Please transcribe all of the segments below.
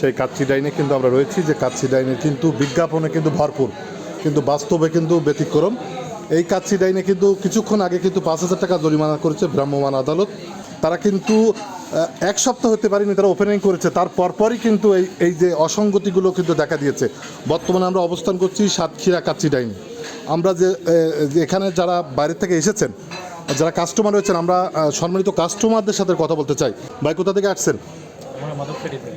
সেই কাচ্চি ডাইনে কিন্তু আমরা রয়েছি, যে কাচ্চি ডাইনে কিন্তু বিজ্ঞাপনে কিন্তু ভরপুর, কিন্তু বাস্তবে কিন্তু ব্যতিক্রম। এই কাচ্চি ডাইনে কিন্তু কিছুক্ষণ আগে কিন্তু পাঁচ হাজার টাকা জরিমানা করেছে ভ্রাম্যমান আদালত। তারা কিন্তু এক সপ্তাহ হতে পারেনি, তারা ওপেনিং করেছে, তার পরপরই কিন্তু এই এই যে অসঙ্গতিগুলো কিন্তু দেখা দিয়েছে। বর্তমানে আমরা অবস্থান করছি সাতক্ষীরা কাচ্চি ডাইনে। আমরা যে এখানে যারা বাইরে থেকে এসেছেন, যারা কাস্টমার রয়েছেন, আমরা সম্মানিত কাস্টমারদের সাথে কথা বলতে চাই। ভাই, কোথা থেকে আসছেন?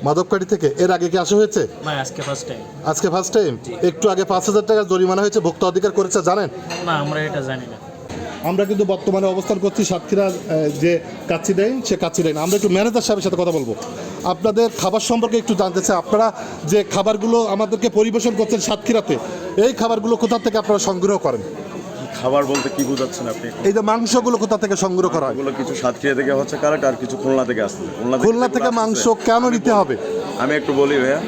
মাদককারী থেকে। এর আগে কি আসা হয়েছে? আজকে ফার্স্ট টাইম আজকে ফার্স্ট টাইম একটু আগে পাঁচ হাজার টাকা জরিমানা হয়েছে ভোক্তা অধিকার করেছে জানেন? না আমরা এটা জানি না। আমরা কিন্তু বর্তমানে অবস্থান করছি সাতক্ষীরা যে কাচ্চি দেয় সে কাচ্চি ডাইন আমরা একটু ম্যানেজার সাহেবের সাথে কথা বলব। আপনাদের খাবার সম্পর্কে একটু জানতে চাই। আপনারা যে খাবারগুলো আমাদেরকে পরিবেশন করছেন সাতক্ষীরাতে এই খাবারগুলো কোথা থেকে আপনারা সংগ্রহ করেন? খাবার বলতে কি বোঝাচ্ছেন আপনি এই যে মাংসগুলো কোথা থেকে সংগ্রহ করা হয়? এগুলো কিছু সাতক্ষীরা থেকে হচ্ছে কারেক্ট আর কিছু খুলনা থেকে আসছে। খুলনা থেকে মাংস কেন নিতে হবে? আমি একটু বলি ভাইয়া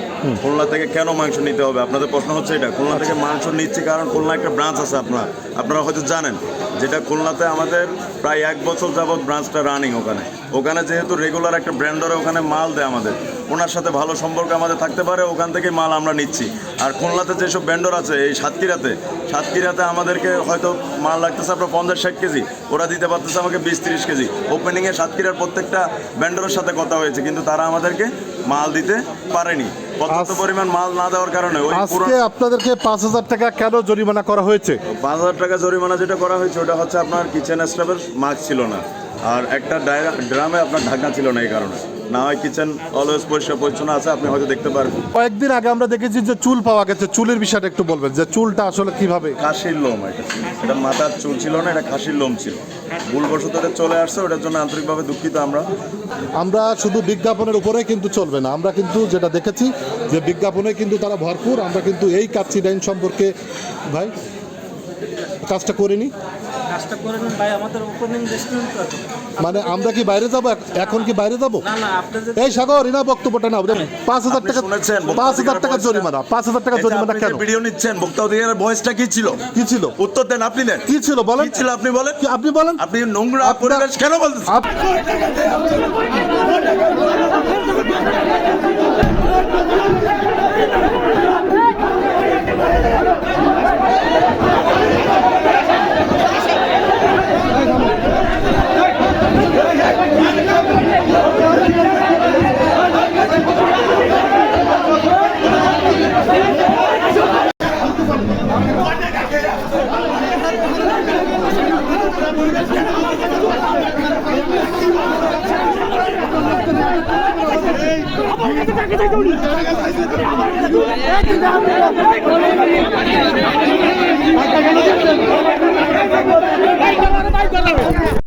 খুলনা থেকে কেন মাংস নিতে হবে? আপনাদের প্রশ্ন হচ্ছে এটা খুলনা থেকে মাংস নিচ্ছি কারণ খুলনা একটা ব্রাঞ্চ আছে আপনার। আপনারা হয়তো জানেন যেটা খুলনাতে আমাদের প্রায় এক বছর যাবৎ ব্রাঞ্চটা রানিং ওখানে। ওখানে যেহেতু রেগুলার একটা ব্র্যান্ডরে ওখানে মাল দেয় আমাদের। ওনার সাথে ভালো সম্পর্ক আমাদের থাকতে পারে ওখান থেকে মাল আমরা নিচ্ছি। আর খুলনাতে যেসব ব্যান্ডর আছে এই সাতক্ষীরাতে সাতক্ষীরাতে আমাদেরকে হয়তো মাল লাগতেছে আপনার পঞ্চাশ ষাট কেজি ওরা দিতে পারতেছে আমাকে বিশ তিরিশ কেজি। ওপেনিংয়ে সাতক্ষীরার প্রত্যেকটা ব্যান্ডরের সাথে কথা হয়েছে কিন্তু তারা আমাদেরকে মাল দিতে পারেনি। পর্যাপ্ত পরিমাণ মাল না দেওয়ার কারণে ওই আজকে আপনাদেরকে পাঁচ হাজার টাকা কেন জরিমানা করা হয়েছে? পাঁচ হাজার টাকা জরিমানা যেটা করা হয়েছে ওটা হচ্ছে আপনার কিচেন স্টাফের মাস্ক ছিল না। আর একটা ড্রামে আপনার ঢাকনা ছিল না এই কারণে। না হয় কিচেন অলওয়েজ পরিষ্কার পরিচ্ছন্ন আছে আপনি হয়তো দেখতে পারবেন কয়েকদিন আগে আমরা দেখেছি যে চুল পাওয়া গেছে চুলের বিষয়টা একটু বলবেন যে চুলটা আসলে কীভাবে? খাসির লোম এটা। এটা মাথার চুল ছিল না এটা খাসির লোম ছিল। ভুলবশত এটা চলে আসছে ওটার জন্য আন্তরিকভাবে দুঃখিত আমরা। আমরা শুধু বিজ্ঞাপনের উপরে কিন্তু চলবে না আমরা কিন্তু যেটা দেখেছি যে বিজ্ঞাপনে কিন্তু তারা ভরপুর আমরা কিন্তু এই কাচ্চি ডাইন সম্পর্কে ভাই কাজটা করিনি। কাজটা করে নিন। ভাই আমাদের ওপেনিং রেস্টুরেন্ট তো। মানে আমরা কি বাইরে যাব? এখন কি বাইরে যাব? না না আপনাদের এই সাগর ইনা বক্তব্যটা নাও। পাঁচ হাজার টাকা শুনেছেন পাঁচ হাজার টাকা জরিমানা পাঁচ হাজার টাকা জরিমানা আপনি কেন? ভিডিও নিচ্ছেন বক্তা অধিকারের ভয়েসটা কি ছিল? কি ছিল? উত্তর দেন আপনি দেন। কি ছিল বলেন? কি ছিল আপনি বলেন। কি আপনি বলেন। আপনি নোংরা পরিবেশ কেন বলতেছেন? আমার কাছে টাকা চাইতো আমার কাছে